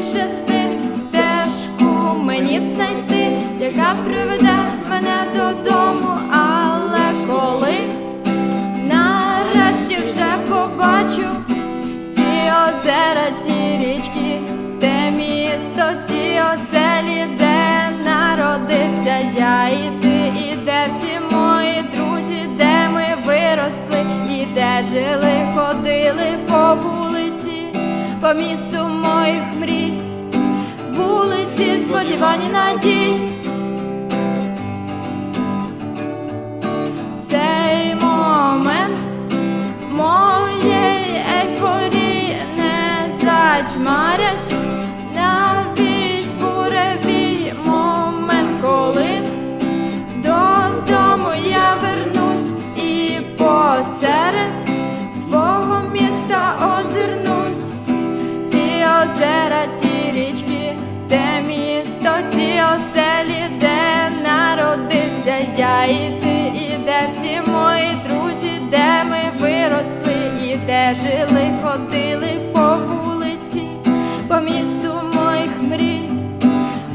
більше встиг стежку мені б знайти, яка приведе мене додому, але коли нарешті вже побачу ті озера, ті річки, те місто, ті оселі, де народився я і ти, і де всі мої друзі, де ми виросли, і де жили, ходили по вулиці, по місту моїх мрій, вулиці, сподівань і надій. Цей момент моєї ейфорії не зачмарять і ти, і де всі мої друзі, де ми виросли, і де жили, ходили по вулиці, по місту моїх мрій,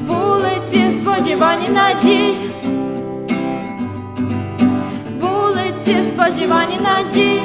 вулиці, сподівані надій, вулиці, сподівані надій.